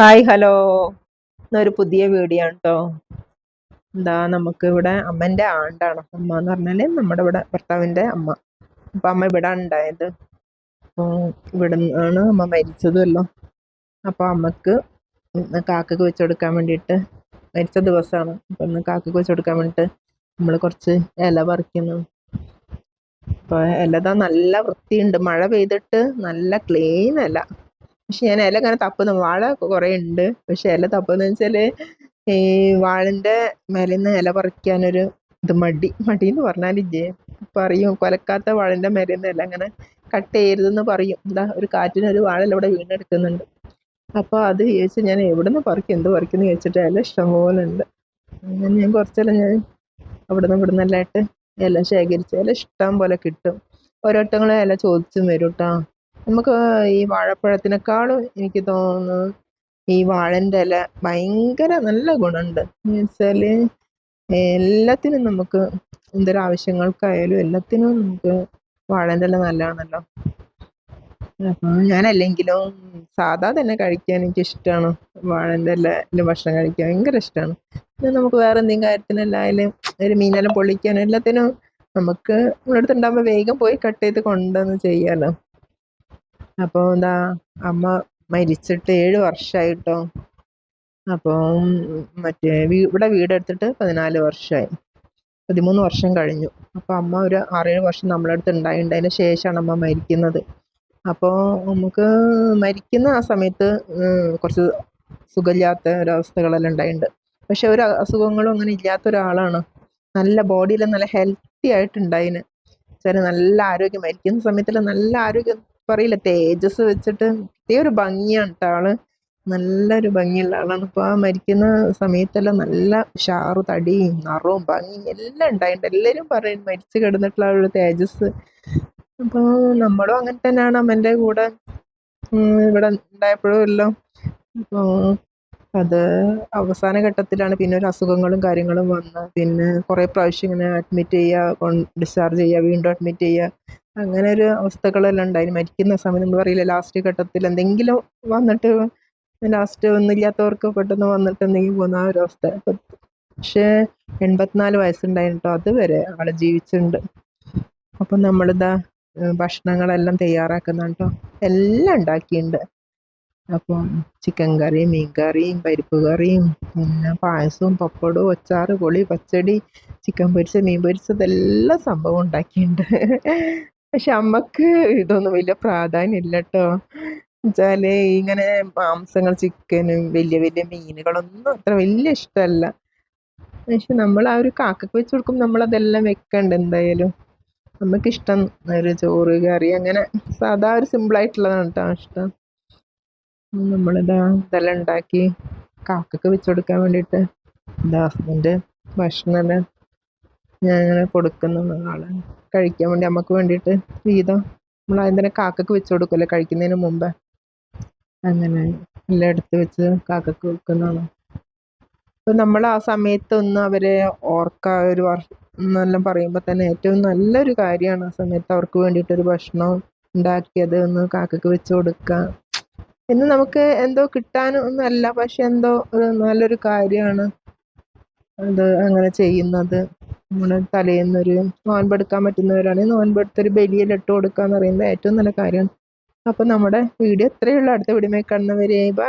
Hi hello. ഇന്നൊരു പുതിയ video ആണ് കേട്ടോ എന്താ നമുക്ക് ഇവിടെ അമ്മന്റെ ആണ്ടാണ്. അമ്മ എന്ന് പറഞ്ഞാൽ നമ്മുടെ ഇവിടെ ഭർത്താവിന്റെ അമ്മ. അപ്പം അമ്മ ഇവിടെ ഉണ്ടായത്. ഇവിടെ നിന്നാണ് അമ്മ മരിച്ചതുമല്ലോ അപ്പോൾ അമ്മയ്ക്ക് കാക്കക്ക് വെച്ച് കൊടുക്കാൻ വേണ്ടിയിട്ട് മരിച്ച ദിവസമാണ് അപ്പം ഇന്ന് കാക്കക്ക് വെച്ച് കൊടുക്കാൻ വേണ്ടിയിട്ട് നമ്മൾ കുറച്ച് ഇല പറിക്കുന്നു. അപ്പോൾ ഇലതാ നല്ല വൃത്തിയുണ്ട്. മഴ പെയ്തിട്ട് നല്ല ക്ലീൻ ഇല. പക്ഷെ ഞാൻ ഇല അങ്ങനെ തപ്പുന്നു വാഴ കുറേ ഉണ്ട്. പക്ഷെ ഇല തപ്പുന്ന വെച്ചാൽ ഈ വാഴന്റെ മേലെ നിന്ന് ഇല പറിക്കാനൊരു ഇത് മടി മടി എന്ന് പറഞ്ഞാലില്ലേ പറയും കൊലക്കാത്ത വാഴന്റെ മേലെ നിന്ന് ഇല അങ്ങനെ കട്ട് ചെയ്യരുതെന്ന് പറയും. എന്താ ഒരു കാറ്റിനൊരു വാഴ ഇവിടെ വീണെടുക്കുന്നുണ്ട്. അപ്പോൾ അത് ചോദിച്ച് ഞാൻ എവിടെ നിന്ന് പറിക്കും എന്ത് പറിക്കുന്നു ചോദിച്ചിട്ട് ഇല ഇഷ്ടംപോലെ ഉണ്ട്. അങ്ങനെ ഞാൻ കുറച്ചെല്ലാം ഞാൻ അവിടെ നിന്ന് ഇവിടെ നിന്നെല്ലാമായിട്ട് ഇല ശേഖരിച്ച് ഇല ഇഷ്ടം പോലെ കിട്ടും. ഓരോരുത്തങ്ങളും ഇല ചോദിച്ചും വരും കേട്ടോ നമുക്ക് ഈ വാഴപ്പഴത്തിനേക്കാളും എനിക്ക് തോന്നുന്നു ഈ വാഴന്റെ ഇല ഭയങ്കര നല്ല ഗുണമുണ്ട്. എന്ന് വെച്ചാൽ എല്ലാത്തിനും നമുക്ക് എന്തൊരു ആവശ്യങ്ങൾക്കായാലും എല്ലാത്തിനും നമുക്ക് വാഴന്റെ ഇല നല്ലതാണല്ലോ. അപ്പം ഞാനല്ലെങ്കിലും സാധാ തന്നെ കഴിക്കാൻ എനിക്ക് ഇഷ്ടമാണ് വാഴന്റെ ഇല ഭക്ഷണം കഴിക്കാൻ ഭയങ്കര ഇഷ്ടമാണ് പിന്നെ നമുക്ക് വേറെ എന്തെങ്കിലും കാര്യത്തിനെല്ലായാലും ഒരു മീനെല്ലാം പൊള്ളിക്കാനും എല്ലാത്തിനും നമുക്ക് നമ്മുടെ അടുത്ത് വേഗം പോയി കട്ട് ചെയ്ത് കൊണ്ടുവന്ന് ചെയ്യാമല്ലോ അപ്പോൾ എന്താ അമ്മ മരിച്ചിട്ട് ഏഴ് വർഷമായിട്ടോ അപ്പോൾ അപ്പം മറ്റേ ഇവിടെ വീടെടുത്തിട്ട് പതിനാല് വർഷമായി പതിമൂന്ന് വർഷം കഴിഞ്ഞു. അപ്പോൾ അമ്മ ഒരു ആറേഴ് വർഷം നമ്മളെ അടുത്ത് ഉണ്ടായിട്ടുണ്ട് അതിന് ശേഷമാണ് അമ്മ മരിക്കുന്നത്. അപ്പോൾ നമുക്ക് മരിക്കുന്ന ആ സമയത്ത് കുറച്ച് സുഖമില്ലാത്ത ഒരവസ്ഥകളെല്ലാം ഉണ്ടായിട്ടുണ്ട് പക്ഷെ ഒരു അസുഖങ്ങളും അങ്ങനെ ഇല്ലാത്ത ഒരാളാണ്. നല്ല ബോഡിയിൽ നല്ല ഹെൽത്തി ആയിട്ടുണ്ടായിന് ചില നല്ല ആരോഗ്യം മരിക്കുന്ന സമയത്തിൽ നല്ല ആരോഗ്യം പറയില്ല. തേജസ് വെച്ചിട്ട് ഒരു ഭംഗിയാണ് ആൾ. നല്ലൊരു ഭംഗിയുള്ള ആളാണ്. ഇപ്പോൾ ആ മരിക്കുന്ന സമയത്തെല്ലാം നല്ല ഷാറ് തടിയും നിറവും ഭംഗിയും എല്ലാം ഉണ്ടായിട്ടുണ്ട്. എല്ലാരും പറയും മരിച്ചു കിടന്നിട്ടുള്ള ഒരു തേജസ് അപ്പോൾ നമ്മളും അങ്ങനെ തന്നെയാണ് അമ്മന്റെ കൂടെ ഇവിടെ ഉണ്ടായപ്പോഴും എല്ലാം. അപ്പോൾ അത് അവസാന ഘട്ടത്തിലാണ് പിന്നെ ഒരു അസുഖങ്ങളും കാര്യങ്ങളും വന്ന് പിന്നെ കുറേ പ്രാവശ്യം ഇങ്ങനെ അഡ്മിറ്റ് ചെയ്യുക ഡിസ്ചാർജ് ചെയ്യുക വീണ്ടും അഡ്മിറ്റ് ചെയ്യുക. അങ്ങനെ ഒരു അവസ്ഥകളെല്ലാം ഉണ്ടായി മരിക്കുന്ന സമയം നമ്മൾ പറയില്ല ലാസ്റ്റ് ഘട്ടത്തിൽ എന്തെങ്കിലും വന്നിട്ട് ലാസ്റ്റ് ഒന്നുമില്ലാത്തവർക്ക് പെട്ടെന്ന് വന്നിട്ട് എന്തെങ്കിലും പോകുന്ന ആ ഒരു അവസ്ഥ. പക്ഷേ എൺപത്തിനാല് വയസ്സുണ്ടായിട്ടോ അതുവരെ ആൾ ജീവിച്ചിട്ടുണ്ട് അപ്പം നമ്മളിതാ ഭക്ഷണങ്ങളെല്ലാം തയ്യാറാക്കുന്നുണ്ടോ എല്ലാം ഉണ്ടാക്കിയിട്ടുണ്ട് അപ്പം ചിക്കൻ കറിയും മീൻ കറിയും പരിപ്പ് കറിയും പിന്നെ പായസവും പപ്പടവും അച്ചാറ് പൊളി പച്ചടി ചിക്കൻ പൊരിച്ചത് മീൻ പൊരിച്ചത് എല്ലാ സംഭവം ഉണ്ടാക്കിയിട്ടുണ്ട് പക്ഷെ അമ്മയ്ക്ക് ഇതൊന്നും വലിയ പ്രാധാന്യം ഇല്ല കേട്ടോ വെച്ചാൽ ഇങ്ങനെ മാംസങ്ങൾ ചിക്കനും വലിയ വലിയ മീനുകളൊന്നും അത്ര വലിയ ഇഷ്ടമല്ല പക്ഷെ നമ്മൾ ആ ഒരു കാക്കക്ക് വെച്ച് നമ്മൾ അതെല്ലാം വെക്കണ്ട എന്തായാലും. ഇഷ്ടം ഒരു ചോറ് കറി അങ്ങനെ സാധാ ഒരു സിമ്പിൾ ആയിട്ടുള്ളതാണ് കേട്ടോ ഇഷ്ടം. നമ്മളിതാ ഇതെല്ലാം ഉണ്ടാക്കി കാക്കക്ക് വെച്ച് കൊടുക്കാൻ വേണ്ടിയിട്ട് എന്താ ഹസ്ബൻഡ് ഞാൻ ഇങ്ങനെ കൊടുക്കുന്ന കഴിക്കാൻ വേണ്ടി നമുക്ക് വേണ്ടിയിട്ട് വീതം നമ്മൾ തന്നെ കാക്കക്ക് വെച്ച് കൊടുക്കുമല്ലോ കഴിക്കുന്നതിന് മുമ്പ്. അങ്ങനെ എല്ലാം എടുത്ത് വെച്ച് കാക്കക്ക് വെക്കുന്നതാണ്. അപ്പം നമ്മൾ ആ സമയത്തൊന്ന് അവരെ ഓർക്കുക ഒരു എന്നെല്ലാം പറയുമ്പോൾ തന്നെ ഏറ്റവും നല്ലൊരു കാര്യമാണ് ആ സമയത്ത് അവർക്ക് വേണ്ടിയിട്ടൊരു ഭക്ഷണം ഉണ്ടാക്കിയത് ഒന്ന് കാക്കക്ക് വെച്ച് കൊടുക്കുക എന്ന് നമുക്ക് എന്തോ കിട്ടാനൊന്നല്ല പക്ഷെ എന്തോ ഒരു നല്ലൊരു കാര്യമാണ് അത് അങ്ങനെ ചെയ്യുന്നത്. നമ്മുടെ തലേന്നൊരു നോൻപെടുക്കാൻ പറ്റുന്നവരാണെങ്കിൽ നോൻപെടുത്തൊരു ബലിയെല്ലാം ഇട്ട് കൊടുക്കുക എന്ന് പറയുന്നത് ഏറ്റവും നല്ല കാര്യമാണ് അപ്പോൾ നമ്മുടെ വീഡിയോ ഇത്രയേ ഉള്ളൂ. അടുത്ത വീഡിയോ കാണുന്നവരെ ബൈ.